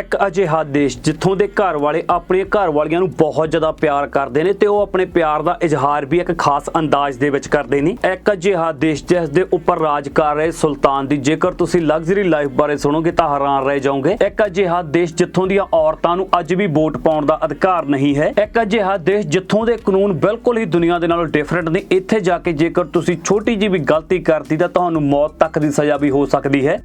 ਇੱਕ ਅਜਿਹਾ ਦੇਸ਼ ਜਿੱਥੋਂ ਦੇ ਘਰ ਵਾਲੇ ਆਪਣੇ ਘਰ ਵਾਲੀਆਂ ਨੂੰ ਬਹੁਤ ਜ਼ਿਆਦਾ ਪਿਆਰ ਕਰਦੇ ਨੇ ਤੇ ਉਹ ਆਪਣੇ ਪਿਆਰ ਦਾ ਇਜ਼ਹਾਰ ਵੀ ਇੱਕ ਖਾਸ ਅੰਦਾਜ਼ ਦੇ ਵਿੱਚ ਕਰਦੇ ਨੇ। ਇੱਕ ਅਜਿਹਾ ਦੇਸ਼ ਜਿਸ ਦੇ ਉੱਪਰ ਰਾਜ ਕਰ ਰਹੇ ਸੁਲਤਾਨ ਦੀ, ਜੇਕਰ ਤੁਸੀਂ ਲਗਜ਼ਰੀ ਲਾਈਫ ਬਾਰੇ ਸੁਣੋਗੇ ਤਾਂ ਹੈਰਾਨ ਰਹਿ ਜਾਓਗੇ। ਇੱਕ ਅਜਿਹਾ ਦੇਸ਼ ਜਿੱਥੋਂ ਦੀਆਂ ਔਰਤਾਂ ਨੂੰ ਅੱਜ ਵੀ ਵੋਟ ਪਾਉਣ ਦਾ ਅਧਿਕਾਰ ਨਹੀਂ ਹੈ। ਇੱਕ ਅਜਿਹਾ ਦੇਸ਼ ਜਿੱਥੋਂ ਦੇ ਕਾਨੂੰਨ ਬਿਲਕੁਲ ਹੀ ਦੁਨੀਆ ਦੇ ਨਾਲੋਂ ਡਿਫਰੈਂਟ ਨੇ। ਇੱਥੇ ਜਾ ਕੇ ਜੇਕਰ ਤੁਸੀਂ ਛੋਟੀ ਜਿਹੀ ਵੀ ਗਲਤੀ ਕਰਤੀ ਤਾਂ ਤੁਹਾਨੂੰ ਮੌਤ ਤੱਕ ਦੀ ਸਜ਼ਾ ਵੀ ਹੋ ਸਕਦੀ ਹੈ।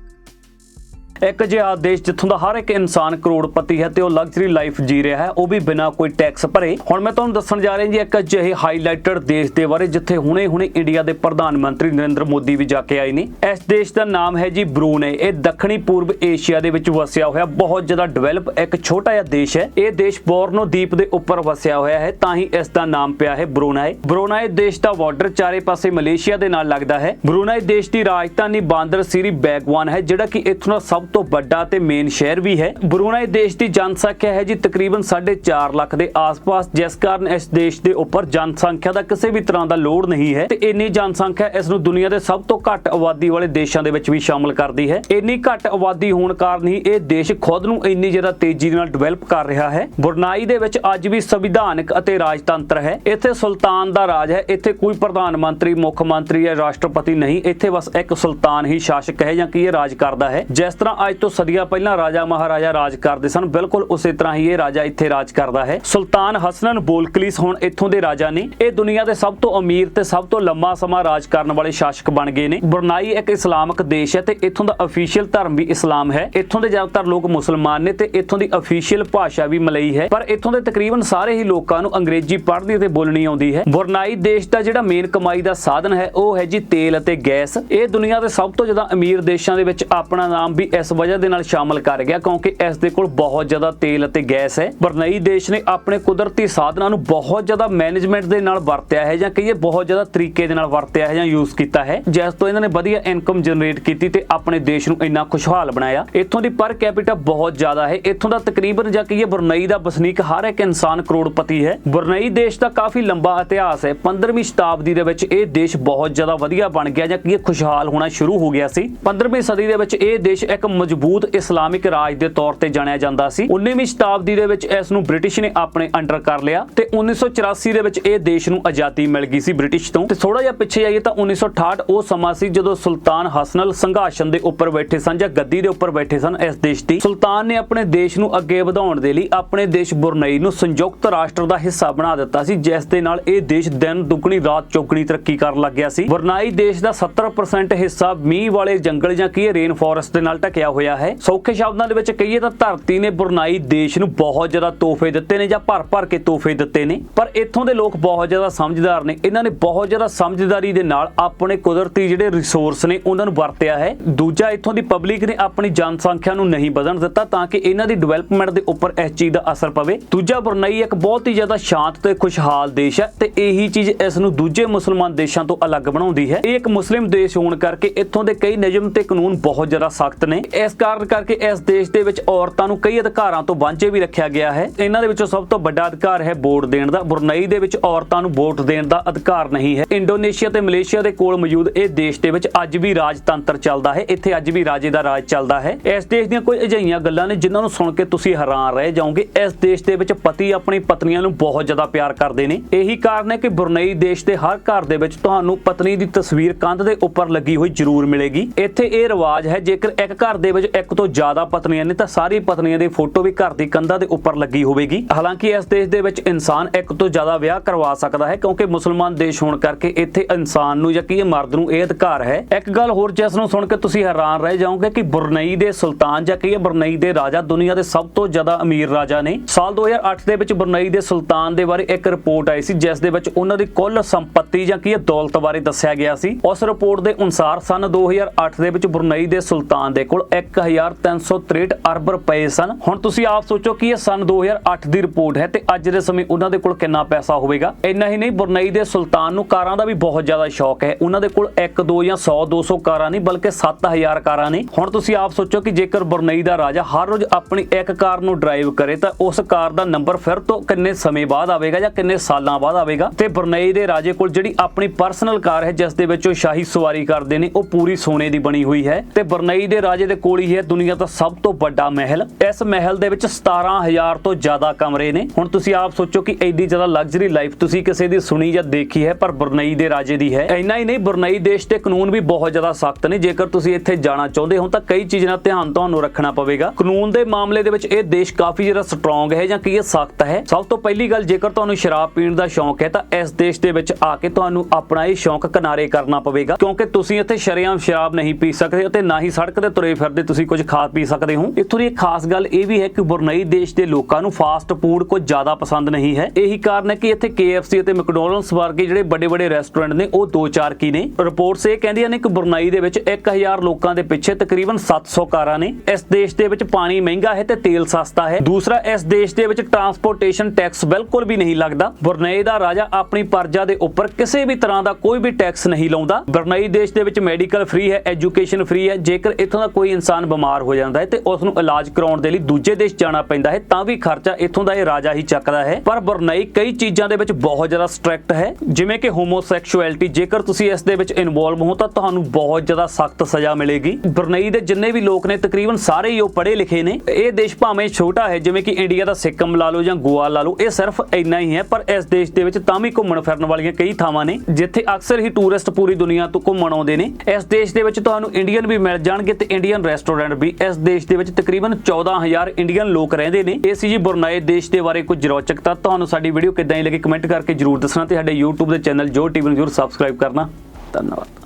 ਇੱਕ ਅਜਿਹਾ ਦੇਸ਼ ਜਿੱਥੋਂ ਦਾ ਹਰ ਇੱਕ ਇਨਸਾਨ ਕਰੋੜਪਤੀ ਹੈ ਤੇ ਉਹ ਲਗਜ਼ਰੀ ਲਾਈਫ ਜੀ ਰਿਹਾ ਹੈ, ਉਹ ਵੀ ਬਿਨਾਂ ਕੋਈ ਟੈਕਸ ਭਰੇ। ਹੁਣ ਮੈਂ ਤੁਹਾਨੂੰ ਦੱਸਣ ਜਾ ਰਿਹਾ ਜੀ, ਇੱਕ ਅਜਿਹੇ ਹਾਈਲਾਈਟਡ ਦੇਸ਼ ਦੇ ਬਾਰੇ ਜਿੱਥੇ ਹੁਣੇ-ਹੁਣੇ ਇੰਡੀਆ ਦੇ ਪ੍ਰਧਾਨ ਮੰਤਰੀ ਨਰਿੰਦਰ ਮੋਦੀ ਵੀ ਜਾ ਕੇ ਆਏ ਨੇ। ਇਸ ਦੇਸ਼ ਦਾ ਨਾਮ ਹੈ ਜੀ ਬਰੂਨੇ ਇਹ ਦੱਖਣੀ ਪੂਰਬ ਏਸ਼ੀਆ ਦੇ ਵਿੱਚ ਵਸਿਆ ਹੋਇਆ, ਬਹੁਤ ਜ਼ਿਆਦਾ ਡਿਵੈਲਪ ਇੱਕ ਛੋਟਾ ਜਿਹਾ ਦੇਸ਼ ਹੈ। ਇਹ ਦੇਸ਼ ਬੋਰਨੋ ਦੀਪ ਦੇ ਉੱਪਰ ਵਸਿਆ ਹੋਇਆ ਹੈ, ਤਾਂ ਹੀ ਇਸ ਦਾ ਨਾਮ ਪਿਆ ਹੈ ਬਰੂਨਾਈ ਬਰੂਨਾਈ ਦੇਸ਼ ਦਾ ਬਾਰਡਰ ਚਾਰੇ ਪਾਸੇ ਮਲੇਸ਼ੀਆ ਦੇ ਨਾਲ ਲੱਗਦਾ ਹੈ। ਬਰੂਨਾਈ ਦੇਸ਼ ਦੀ ਰਾਜਧਾਨੀ ਬਾਂਦਰ ਸਿਰੀ ਬੈਗਵਾਨ ਹੈ, ਜਿਹੜਾ ਕਿ ਇੱਥੋਂ ਦਾ ਸਭ ਤੋਂ ਵੱਡਾ ਤੇ ਮੇਨ ਸ਼ਹਿਰ ਵੀ ਹੈ। ਬਰੂਨਾਈ ਦੇਸ਼ ਦੀ ਜਨਸੰਖਿਆ ਹੈ ਜੀ ਤਕਰੀਬਨ 4.5 ਲੱਖ ਦੇ ਆਸ-ਪਾਸ। ਜਿਸ ਕਾਰਨ ਇਸ ਦੇਸ਼ ਦੇ ਉੱਪਰ ਜਨਸੰਖਿਆ ਦਾ ਕਿਸੇ ਵੀ ਤਰ੍ਹਾਂ ਦਾ ਲੋਡ ਨਹੀਂ ਹੈ ਤੇ ਇੰਨੀ ਜਨਸੰਖਿਆ ਇਸ ਨੂੰ ਦੁਨੀਆ ਦੇ ਸਭ ਤੋਂ ਘੱਟ ਆਬਾਦੀ ਵਾਲੇ ਦੇਸ਼ਾਂ ਦੇ ਵਿੱਚ ਵੀ ਸ਼ਾਮਲ ਕਰਦੀ ਹੈ। ਇੰਨੀ ਘੱਟ ਆਬਾਦੀ ਹੋਣ ਕਾਰਨ ਹੀ ਇਹ ਦੇਸ਼ ਖੁਦ ਨੂੰ ਇੰਨੀ ਜ਼ਿਆਦਾ ਤੇਜ਼ੀ ਨਾਲ ਡਿਵੈਲਪ ਕਰ ਰਿਹਾ ਹੈ। ਬਰੂਨਾਈ ਦੇ ਵਿੱਚ ਅੱਜ ਵੀ ਸੰਵਿਧਾਨਕ ਅਤੇ ਰਾਜਤੰਤਰ ਹੈ। ਇੱਥੇ ਸੁਲਤਾਨ ਦਾ ਰਾਜ ਹੈ। ਇੱਥੇ ਕੋਈ ਪ੍ਰਧਾਨ ਮੰਤਰੀ, ਮੁੱਖ ਮੰਤਰੀ ਜਾਂ ਰਾਸ਼ਟਰਪਤੀ ਨਹੀਂ। ਇੱਥੇ ਬਸ ਇੱਕ ਸੁਲਤਾਨ ਹੀ ਸ਼ਾਸਕ ਹੈ ਜਾਂ ਕਿ ਇਹ ਰਾਜ ਕਰਦਾ ਹੈ। ਜਿਸ ਤਰ੍ਹਾਂ ਅੱਜ ਤੋਂ ਸਦੀਆਂ ਪਹਿਲਾਂ ਰਾਜਾ ਮਹਾਰਾਜਾ ਰਾਜ ਕਰਦੇ ਸਨ। ਬਿਲਕੁਲ ਉਸੇ ਤਰ੍ਹਾਂ ਹੀ ਇਹ ਰਾਜਾ ਇੱਥੇ ਰਾਜ ਕਰਦਾ ਹੈ। ਸੁਲਤਾਨ ਹਸਨਨ ਬੋਲਕਲੀਸ ਹੁਣ ਇੱਥੋਂ ਦੇ ਰਾਜਾ ਨੇ। ਇਹ ਦੁਨੀਆ ਦੇ ਸਭ ਤੋਂ ਅਮੀਰ ਤੇ ਸਭ ਤੋਂ ਲੰਮਾ ਸਮਾਂ ਰਾਜ ਕਰਨ ਵਾਲੇ ਸ਼ਾਸਕ ਬਣ ਗਏ ਨੇ। ਬਰਨਾਈ ਇੱਕ ਇਸਲਾਮਿਕ ਦੇਸ਼ ਹੈ ਤੇ ਇੱਥੋਂ ਦਾ ਅਫੀਸ਼ੀਅਲ ਧਰਮ ਵੀ ਇਸਲਾਮ ਹੈ। ਇੱਥੋਂ ਦੇ ਜ਼ਿਆਦਾਤਰ ਲੋਕ ਮੁਸਲਮਾਨ ਨੇ ਤੇ ਇੱਥੋਂ ਦੀ ਅਫੀਸ਼ੀਅਲ ਭਾਸ਼ਾ ਵੀ ਮਲਈ ਹੈ। ਪਰ ਇੱਥੋਂ ਦੇ ਤਕਰੀਬਨ ਸਾਰੇ ਹੀ ਲੋਕਾਂ ਨੂੰ ਅੰਗਰੇਜ਼ੀ ਪੜ੍ਹਨੀ ਤੇ ਬੋਲਣੀ ਆਉਂਦੀ ਹੈ। ਬਰਨਾਈ ਦੇਸ਼ ਦਾ ਜਿਹੜਾ ਮੇਨ ਕਮਾਈ ਦਾ ਸਾਧਨ ਹੈ, ਉਹ ਹੈ ਜੀ ਤੇਲ ਅਤੇ ਗੈਸ। ਇਹ ਦੁਨੀਆ ਦੇ ਸਭ ਤੋਂ ਜ਼ਿਆਦਾ ਅਮੀਰ ਦੇਸ਼ਾਂ ਦੇ ਵਿੱਚ ਆਪਣਾ ਨਾਮ ਵੀ ਇਸ ਵਜ੍ਹਾ ਦੇ ਨਾਲ ਸ਼ਾਮਲ ਕਰ ਗਿਆ ਕਿਉਂਕਿ ਇਸ ਦੇ ਕੋਲ ਬਹੁਤ ਜ਼ਿਆਦਾ ਤੇਲ ਅਤੇ ਗੈਸ ਹੈ। ਬਰਨਾਈ ਦੇਸ਼ ਨੇ ਆਪਣੇ ਕੁਦਰਤੀ ਸਾਧਨਾਂ ਨੂੰ ਬਹੁਤ ਜ਼ਿਆਦਾ ਮੈਨੇਜਮੈਂਟ ਦੇ ਨਾਲ ਵਰਤਿਆ ਹੈ ਜਾਂ ਕਹੀਏ ਬਹੁਤ ਜ਼ਿਆਦਾ ਤਰੀਕੇ ਦੇ ਨਾਲ ਵਰਤਿਆ ਹੈ ਜਾਂ ਯੂਜ਼ ਕੀਤਾ ਹੈ। ਜਿਸ ਤੋਂ ਇਹਨਾਂ ਨੇ ਵਧੀਆ ਇਨਕਮ ਜਨਰੇਟ ਕੀਤੀ ਤੇ ਆਪਣੇ ਦੇਸ਼ ਨੂੰ ਇੰਨਾ ਖੁਸ਼ਹਾਲ ਬਣਾਇਆ। ਇੱਥੋਂ ਦੀ ਪਰ ਕੈਪੀਟਾ ਬਹੁਤ ਜ਼ਿਆਦਾ ਹੈ। ਇੱਥੋਂ ਦਾ ਤਕਰੀਬਨ ਜਾਂ ਕਹੀਏ ਬਰਨਾਈ ਦਾ ਵਸਨੀਕ ਹਰ ਇੱਕ ਇਨਸਾਨ ਕਰੋੜਪਤੀ ਹੈ। ਬਰਨਾਈ ਦੇਸ਼ ਦਾ ਕਾਫੀ ਲੰਬਾ ਇਤਿਹਾਸ ਹੈ। 15ਵੀਂ ਸ਼ਤਾਬਦੀ ਦੇ ਵਿੱਚ ਇਹ ਦੇਸ਼ ਬਹੁਤ ਜ਼ਿਆਦਾ ਵਧੀਆ ਬਣ ਗਿਆ ਜਾਂ ਕਹੀਏ ਖੁਸ਼ਹਾਲ ਹੋਣਾ ਸ਼ੁਰੂ ਹੋ ਗਿਆ ਸੀ। 15ਵੀਂ ਸਦੀ ਦੇ ਵਿੱਚ ਇਹ ਦੇਸ਼ ਇੱਕ ਮਜ਼ਬੂਤ ਇਸਲਾਮਿਕ ਰਾਜ ਦੇ ਤੌਰ ਤੇ ਜਾਣਿਆ ਜਾਂਦਾ ਸੀ। 19ਵੀਂ ਸ਼ਤਾਬਦੀ ਦੇ ਵਿੱਚ ਇਸ ਨੂੰ ਬ੍ਰਿਟਿਸ਼ ਨੇ ਆਪਣੇ ਅੰਡਰ ਕਰ ਲਿਆ ਤੇ 1984 ਦੇ ਵਿੱਚ ਇਹ ਦੇਸ਼ ਨੂੰ ਆਜ਼ਾਦੀ ਮਿਲ ਗਈ ਸੀ ਬ੍ਰਿਟਿਸ਼ ਤੋਂ। ਤੇ ਥੋੜਾ ਜਿਹਾ ਪਿੱਛੇ ਜਾਈਏ ਤਾਂ 1968 ਉਹ ਸਮਾਂ ਸੀ ਜਦੋਂ ਸੁਲਤਾਨ ਹਸਨਲ ਸੰਘਾਸ਼ਨ ਦੇ ਉੱਪਰ ਬੈਠੇ ਸਨ ਜਾਂ ਗੱਦੀ ਦੇ ਉੱਪਰ ਬੈਠੇ ਸਨ ਇਸ ਦੇਸ਼ ਦੀ। ਸੁਲਤਾਨ ਨੇ ਆਪਣੇ ਦੇਸ਼ ਨੂੰ ਅੱਗੇ ਵਧਾਉਣ ਦੇ ਲਈ ਆਪਣੇ ਦੇਸ਼ ਬੁਰਨਈ ਨੂੰ ਸੰਯੁਕਤ ਰਾਸ਼ਟਰ ਦਾ ਹਿੱਸਾ ਬਣਾ ਦਿੱਤਾ ਸੀ, ਜਿਸ ਦੇ ਨਾਲ ਇਹ ਦੇਸ਼ ਦਿਨ ਦੁੱਗਣੀ, ਰਾਤ ਚੌਗਣੀ ਤਰੱਕੀ ਕਰਨ ਲੱਗ ਗਿਆ ਸੀ। ਬੁਰਨਾਈ ਦੇਸ਼ ਦਾ 70% ਹਿੱਸਾ ਮੀਂਹ ਵਾਲੇ ਜੰਗਲ ਜਾਂ ਕੀ ਰੇਨ ਫੋਰੈਸਟ ਦੇ ਨਾਲ ਢਕਿਆ ਹੋਇਆ ਹੈ। ਸੌਖੇ ਸ਼ਬਦਾਂ ਦੇ ਵਿੱਚ ਕਹੀਏ ਤਾਂ ਧਰਤੀ ਨੇ ਬੁਰਨਾਈ ਦੇਸ਼ ਨੂੰ ਬਹੁਤ ਜ਼ਿਆਦਾ ਤੋਹਫੇ ਦਿੱਤੇ ਨੇ ਜਾਂ ਭਰ ਭਰ ਕੇ ਤੋਹਫੇ ਦਿੱਤੇ ਨੇ। ਪਰ ਇੱਥੋਂ ਦੇ ਲੋਕ ਬਹੁਤ ਜ਼ਿਆਦਾ ਸਮਝਦਾਰ ਨੇ। ਇਹਨਾਂ ਨੇ ਬਹੁਤ ਜ਼ਿਆਦਾ ਸਮਝਦਾਰੀ ਦੇ ਨਾਲ ਆਪਣੇ ਕੁਦਰਤੀ ਜਿਹੜੇ ਰਿਸੋਰਸ ਨੇ, ਉਹਨਾਂ ਨੂੰ ਵਰਤਿਆ ਹੈ। ਦੂਜਾ ਇੱਥੋਂ ਦੀ ਪਬਲਿਕ ਨੇ ਆਪਣੀ ਜਨਸੰਖਿਆ ਨੂੰ ਨਹੀਂ ਵਧਣ ਦਿੱਤਾ ਤਾਂ ਕਿ ਇਹਨਾਂ ਦੀ ਡਿਵੈਲਪਮੈਂਟ ਦੇ ਉੱਪਰ ਇਸ ਚੀਜ਼ ਦਾ ਅਸਰ ਪਵੇ। ਦੂਜਾ ਬੁਰਨਾਈ ਇੱਕ ਬਹੁਤ ਹੀ ਜ਼ਿਆਦਾ ਸ਼ਾਂਤ ਤੇ ਖੁਸ਼ਹਾਲ ਦੇਸ਼ ਹੈ ਤੇ ਇਹੀ ਚੀਜ਼ ਇਸ ਨੂੰ ਦੂਜੇ ਮੁਸਲਮਾਨ ਦੇਸ਼ਾਂ ਤੋਂ ਅਲੱਗ ਬਣਾਉਂਦੀ ਹੈ। ਇਹ ਇੱਕ ਮੁਸਲਿਮ ਦੇਸ਼ ਹੋਣ ਕਰਕੇ ਇੱਥੋਂ ਦੇ ਕਈ ਨਿਯਮ ਤੇ ਕਾਨੂੰਨ ਬਹੁਤ ਜ਼ਿਆਦਾ ਸਖਤ ਨੇ। ਇਸ ਕਾਰਨ ਕਰਕੇ ਇਸ ਦੇਸ਼ ਦੇ ਵਿੱਚ ਔਰਤਾਂ ਨੂੰ ਕਈ ਅਧਿਕਾਰਾਂ ਤੋਂ ਵਾਂਝੇ ਵੀ ਰੱਖਿਆ ਗਿਆ ਹੈ। ਇਹਨਾਂ ਦੇ ਵਿੱਚੋਂ ਸਭ ਤੋਂ ਵੱਡਾ ਅਧਿਕਾਰ ਹੈ ਵੋਟ ਦੇਣ ਦਾ। ਬੁਰਨਈ ਦੇ ਵਿੱਚ ਔਰਤਾਂ ਨੂੰ ਵੋਟ ਦੇਣ ਦਾ ਅਧਿਕਾਰ ਨਹੀਂ ਹੈ। ਇੰਡੋਨੇਸ਼ੀਆ ਤੇ ਮਲੇਸ਼ੀਆ ਦੇ ਕੋਲ ਮੌਜੂਦ ਇਹ ਦੇਸ਼ ਦੇ ਵਿੱਚ ਅੱਜ ਵੀ ਰਾਜਤੰਤਰ ਚੱਲਦਾ ਹੈ। ਇੱਥੇ ਅੱਜ ਵੀ ਰਾਜੇ ਦਾ ਰਾਜ ਚੱਲਦਾ ਹੈ। ਇਸ ਦੇਸ਼ ਦੀਆਂ ਕੋਈ ਅਜਿਹੀਆਂ ਗੱਲਾਂ ਨੇ ਜਿਨ੍ਹਾਂ ਨੂੰ ਸੁਣ ਕੇ ਤੁਸੀਂ ਹੈਰਾਨ ਰਹਿ ਜਾਓਗੇ। ਇਸ ਦੇਸ਼ ਦੇ ਵਿੱਚ ਪਤੀ ਆਪਣੀ ਪਤਨੀਆਂ ਨੂੰ ਬਹੁਤ ਜ਼ਿਆਦਾ ਪਿਆਰ ਕਰਦੇ ਨੇ। ਇਹੀ ਕਾਰਨ ਹੈ ਕਿ ਬੁਰਨਈ ਦੇਸ਼ ਦੇ ਹਰ ਘਰ ਦੇ ਵਿੱਚ ਤੁਹਾਨੂੰ ਪਤਨੀ ਦੀ ਤਸਵੀਰ ਕੰਧ ਦੇ ਉੱਪਰ ਲੱਗੀ ਹੋਈ ਜ਼ਰੂਰ ਮਿਲੇਗੀ। ਇੱਥੇ ਇਹ ਰਿਵਾਜ ਹੈ ਜੇਕਰ ਇੱਕ ਘਰ ਦੇ ਵਿੱਚ ਇੱਕ ਤੋਂ ਜ਼ਿਆਦਾ ਪਤਨੀਆਂ ਨੇ ਤਾਂ ਸਾਰੀ ਪਤਨੀਆਂ ਦੀ ਫੋਟੋ ਵੀ ਘਰ ਦੀ ਕੰਧਾਂ ਦੇ ਉੱਪਰ ਲੱਗੀ ਹੋਵੇਗੀ। ਹਾਲਾਂਕਿ ਇਸ ਦੇਸ਼ ਦੇ ਵਿੱਚ ਇਨਸਾਨ ਇੱਕ ਤੋਂ ਜ਼ਿਆਦਾ ਵਿਆਹ ਕਰਵਾ ਸਕਦਾ ਹੈ ਕਿਉਂਕਿ ਮੁਸਲਮਾਨ ਦੇਸ਼ ਹੋਣ ਕਰਕੇ ਇੱਥੇ ਇਨਸਾਨ ਨੂੰ ਜਾਂ ਕੀ ਮਰਦ ਨੂੰ ਇਹ ਅਧਿਕਾਰ ਹੈ। ਇੱਕ ਗੱਲ ਹੋਰ ਜਿਸ ਨੂੰ ਸੁਣ ਕੇ ਤੁਸੀਂ ਹੈਰਾਨ ਰਹਿ ਜਾਓਗੇ ਕਿ ਬੁਰਨਈ ਦੇ ਸੁਲਤਾਨ ਜਾਂ ਕੀ ਬੁਰਨਈ ਦੇ ਰਾਜਾ ਦੁਨੀਆ ਦੇ ਸਭ ਤੋਂ ਜ਼ਿਆਦਾ ਅਮੀਰ ਰਾਜਾ ਨੇ। ਸਾਲ 2008 ਦੇ ਵਿੱਚ ਬੁਰਨਈ ਦੇ ਸੁਲਤਾਨ ਦੇ ਬਾਰੇ ਇੱਕ ਰਿਪੋਰਟ ਆਈ ਸੀ, ਜਿਸ ਦੇ ਵਿੱਚ ਉਹਨਾਂ ਦੀ ਕੁੱਲ ਸੰਪਤੀ ਜਾਂ ਕੀ ਦੌਲਤ ਬਾਰੇ ਦੱਸਿਆ ਗਿਆ ਸੀ। ਉਸ ਰਿਪੋਰਟ ਦੇ ਅਨੁਸਾਰ ਸਨ 2008 ਦੇ ਵਿੱਚ ਬੁਰਨਈ ਦੇ ਸੁਲਤਾਨ ਦੇ ਕੋਲ 1363 ਅਰਬ ਰੁਪਏ ਸਨ। ਹੁਣ ਤੁਸੀਂ ਆਪ ਸੋਚੋ ਕਿ ਇਹ ਸਨ 2008 ਦੀ ਰਿਪੋਰਟ ਹੈ ਤੇ ਅੱਜ ਦੇ ਸਮੇਂ ਉਹਨਾਂ ਦੇ ਕੋਲ ਕਿੰਨਾ ਪੈਸਾ ਹੋਵੇਗਾ? ਇੰਨਾ ਹੀ ਨਹੀਂ, ਬੁਰਨਈ ਦੇ ਸੁਲਤਾਨ ਨੂੰ ਕਾਰਾਂ ਦਾ ਵੀ ਬਹੁਤ ਜ਼ਿਆਦਾ ਸ਼ੌਕ ਹੈ। ਉਹਨਾਂ ਦੇ ਕੋਲ 1 2 ਜਾਂ 100 200 ਕਾਰਾਂ ਨਹੀਂ, ਬਲਕਿ 7000 ਕਾਰਾਂ ਨੇ। ਹੁਣ ਤੁਸੀਂ ਆਪ ਸੋਚੋ ਕਿ ਜੇਕਰ ਬੁਰਨਈ ਦਾ ਰਾਜਾ ਹਰ ਰੋਜ਼ ਆਪਣੀ ਇੱਕ ਕਾਰ ਨੂੰ ਡਰਾਈਵ ਕਰੇ, ਤਾਂ ਉਸ ਕਾਰ ਦਾ ਨੰਬਰ ਫਿਰ ਤੋਂ ਕਿੰਨੇ ਸਮੇਂ ਬਾਅਦ ਆਵੇਗਾ ਜਾਂ ਕਿੰਨੇ ਸਾਲਾਂ ਬਾਅਦ ਆਵੇਗਾ? ਤੇ ਬੁਰਨਈ ਦੇ ਰਾਜੇ ਕੋਲ ਜਿਹੜੀ ਆਪਣੀ ਪਰਸਨਲ ਕਾਰ ਹੈ, ਜਿਸ ਦੇ ਵਿੱਚ ਉਹ ਸ਼ਾਹੀ ਸਵਾਰੀ ਕਰਦੇ ਨੇ, ਉਹ ਪੂਰੀ ਸੋਨੇ ਦੀ ਬਣੀ ਹੋਈ ਹੈ। ਤੇ ਬੁਰਨਈ ਦੇ ਰਾਜੇ ਦੇ ਦੇ ਕੋਲ ਹੀ ਹੈ ਦੁਨੀਆ ਦਾ ਸਭ ਤੋਂ ਵੱਡਾ ਮਹਿਲ। ਇਸ ਮਹਿਲ ਦੇ ਵਿੱਚ 17000 ਤੋਂ ਜ਼ਿਆਦਾ ਕਮਰੇ ਨੇ। ਹੁਣ ਤੁਸੀਂ ਆਪ ਸੋਚੋ ਕਿ ਐਡੀ ਜ਼ਿਆਦਾ ਲਗਜ਼ਰੀ ਲਾਈਫ ਤੁਸੀਂ ਕਿਸੇ ਦੀ ਸੁਣੀ ਜਾਂ ਦੇਖੀ ਹੈ, ਪਰ ਬਰਨਈ ਦੇ ਰਾਜੇ ਦੀ ਹੈ। ਇੰਨਾ ਹੀ ਨਹੀਂ, ਬਰਨਈ ਦੇਸ਼ ਦੇ ਕਾਨੂੰਨ ਵੀ ਬਹੁਤ ਜ਼ਿਆਦਾ ਸਖਤ ਨੇ। ਜੇਕਰ ਤੁਸੀਂ ਇੱਥੇ ਜਾਣਾ ਚਾਹੁੰਦੇ ਹੋ ਤਾਂ ਕਈ ਚੀਜ਼ਾਂ ਦਾ ਧਿਆਨ ਤੁਹਾਨੂੰ ਰੱਖਣਾ ਪਵੇਗਾ। ਕਾਨੂੰਨ ਦੇ ਮਾਮਲੇ ਦੇ ਵਿੱਚ ਇਹ ਦੇਸ਼ ਕਾਫੀ ਜ਼ਿਆਦਾ ਸਟਰੋਂਗ ਹੈ ਜਾਂ ਕੀ ਇਹ ਸਖਤ ਹੈ? ਸਭ ਤੋਂ ਪਹਿਲੀ ਗੱਲ, ਜੇਕਰ ਤੁਹਾਨੂੰ ਸ਼ਰਾਬ ਪੀਣ ਦਾ ਸ਼ੌਂਕ ਹੈ ਤਾਂ ਇਸ ਦੇਸ਼ ਦੇ ਵਿੱਚ ਆ ਕੇ ਤੁਹਾਨੂੰ ਆਪਣਾ ਇਹ ਸ਼ੌਂਕ ਕਿਨਾਰੇ ਕਰਨਾ ਪਵੇਗਾ। ਕਿਉਂਕਿ ਤੁਸੀਂ ਇੱਥੇ ਸ਼ਰੇਆਮ ਸ਼ਰਾਬ ਨਹੀਂ ਪੀ ਸਕਦੇ ਅਤੇ ਨਾ ਹੀ ਸੜਕ ਤੇ ਤੁਰੇ ਫਿਰਦੇ, ਤੁਸੀਂ ਕੁਝ ਖਾ ਪੀ ਸਕਦੇ ਹੋ। ਇੱਥੋਂ ਦੀ ਇੱਕ ਖਾਸ ਗੱਲ ਇਹ ਵੀ ਹੈ ਕਿ ਬੁਰਨਈ ਦੇਸ਼ ਦੇ ਲੋਕਾਂ ਨੂੰ ਫਾਸਟ ਫੂਡ ਕੁਝ ਜ਼ਿਆਦਾ ਪਸੰਦ ਨਹੀਂ ਹੈ। ਇਹੀ ਕਾਰਨ ਹੈ ਕਿ ਇੱਥੇ KFC ਅਤੇ ਮੈਕਡੋਨਲਡਸ ਵਰਗੇ ਜਿਹੜੇ ਵੱਡੇ ਵੱਡੇ ਰੈਸਟੋਰੈਂਟ ਨੇ, ਉਹ ਦੋ ਚਾਰ ਕੀ ਨੇ? ਰਿਪੋਰਟਸ ਇਹ ਕਹਿੰਦੀਆਂ ਨੇ ਕਿ ਬੁਰਨਈ ਦੇ ਵਿੱਚ 1000 ਲੋਕਾਂ ਦੇ ਪਿੱਛੇ ਤਕਰੀਬਨ 700 ਕਾਰਾਂ ਨੇ। ਇਸ ਦੇਸ਼ ਦੇ ਵਿੱਚ ਪਾਣੀ ਮਹਿੰਗਾ ਹੈ ਤੇ ਤੇਲ ਸਸਤਾ ਹੈ। ਦੂਸਰਾ, ਇਸ ਦੇਸ਼ ਦੇ ਵਿੱਚ ਟਰਾਂਸਪੋਰਟੇਸ਼ਨ ਟੈਕਸ ਬਿਲਕੁਲ ਵੀ ਨਹੀਂ ਲੱਗਦਾ। ਬੁਰਨਈ ਦਾ ਰਾਜਾ ਆਪਣੀ ਪਰਜਾ ਦੇ ਉੱਪਰ ਕਿਸੇ ਵੀ ਤਰ੍ਹਾਂ ਦਾ ਕੋਈ ਵੀ ਟੈਕਸ ਨਹੀਂ ਲਾਉਂਦਾ। ਬੁਰਨਈ ਦੇਸ਼ ਦੇ ਵਿੱਚ ਮੈਡੀਕਲ ਫ੍ਰੀ ਹੈ ਐਜੂਕੇਸ਼ਨ ਫ੍ਰੀ ਹੈ। ਜੇਕਰ ਇੱਥੋਂ ਦਾ ਕੋਈ ਇਨਸਾਨ ਬਿਮਾਰ ਹੋ ਜਾਂਦਾ ਹੈ ਤੇ ਉਸ ਨੂੰ ਇਲਾਜ ਕਰਾਉਣ ਦੇ ਲਈ ਦੂਜੇ ਦੇਸ਼ ਜਾਣਾ ਪੈਂਦਾ ਹੈ, ਤਾਂ ਵੀ ਖਰਚਾ ਇੱਥੋਂ ਦਾ ਇਹ ਰਾਜਾ ਹੀ ਚੱਕਦਾ ਹੈ। ਪਰ ਬੁਰਨਈ ਕਈ ਚੀਜ਼ਾਂ ਦੇ ਵਿੱਚ ਬਹੁਤ ਜ਼ਿਆਦਾ ਸਟ੍ਰਿਕਟ ਹੈ, ਜਿਵੇਂ ਕਿ ਹੋਮੋਸੈਕਸ਼ੁਅਲਿਟੀ ਜੇਕਰ ਤੁਸੀਂ ਇਸ ਦੇ ਵਿੱਚ ਇਨਵੋਲਵ ਹੋ ਤਾਂ ਤੁਹਾਨੂੰ ਬਹੁਤ ਜ਼ਿਆਦਾ ਸਖਤ ਸਜ਼ਾ ਮਿਲੇਗੀ। ਬਰਨਈ ਦੇ ਜਿੰਨੇ ਵੀ ਲੋਕ ਨੇ, ਤਕਰੀਬਨ ਸਾਰੇ ਹੀ ਉਹ ਪੜ੍ਹੇ ਲਿਖੇ ਨੇ। ਇਹ ਦੇਸ਼ ਭਾਵੇਂ ਛੋਟਾ ਹੈ, ਜਿਵੇਂ ਕਿ ਇੰਡੀਆ ਦਾ ਸਿੱਕਮ ਲਾ ਲਓ ਜਾਂ ਗੋਆ ਲਾ ਲਓ, ਇਹ ਸਿਰਫ ਇੰਨਾ ਹੀ ਹੈ, ਪਰ ਇਸ ਦੇਸ਼ ਦੇ ਵਿੱਚ ਤਾਂ ਵੀ ਘੁੰਮਣ ਫਿਰਨ ਵਾਲੀਆਂ ਕਈ ਥਾਵਾਂ ਨੇ, ਜਿੱਥੇ ਅਕਸਰ ਹੀ ਟੂਰਿਸਟ ਪੂਰੀ ਦੁਨੀਆ ਤੋਂ ਘੁੰਮਣ ਆਉਂਦੇ ਨੇ। ਇਸ ਦੇਸ਼ ਦੇ ਵਿੱਚ ਤੁਹਾਨੂੰ ਇੰਡੀਅਨ ਵੀ ਮਿਲ ਜਾਣਗੇ ਤੇ ਇੰਡੀਅਨ ਰੈਸਟੋਰੈਂਟ ਵੀ ਇਸ ਦੇਸ਼ ਦੇ ਵਿੱਚ ਤਕਰੀਬਨ 14000 ਇੰਡੀਅਨ ਲੋਕ ਰਹਿੰਦੇ ਨੇ। ਇਹ ਸੀ ਜੀ ਬੁਰਨਾਏ ਦੇਸ਼ ਦੇ ਬਾਰੇ ਕੁਝ ਰੌਚਕ ਤੱਥ ਤੁਹਾਨੂੰ ਸਾਡੀ ਵੀਡੀਓ ਕਿੱਦਾਂ ਹੀ ਲੱਗੀ ਕਮੈਂਟ ਕਰਕੇ ਜਰੂਰ ਦੱਸਣਾ ਤੇ ਸਾਡੇ YouTube ਦੇ ਚੈਨਲ ਜੋ ਟੀਵੀ ਨੂੰ ਜਰੂਰ ਸਬਸਕ੍ਰਾਈਬ ਕਰਨਾ। ਧੰਨਵਾਦ।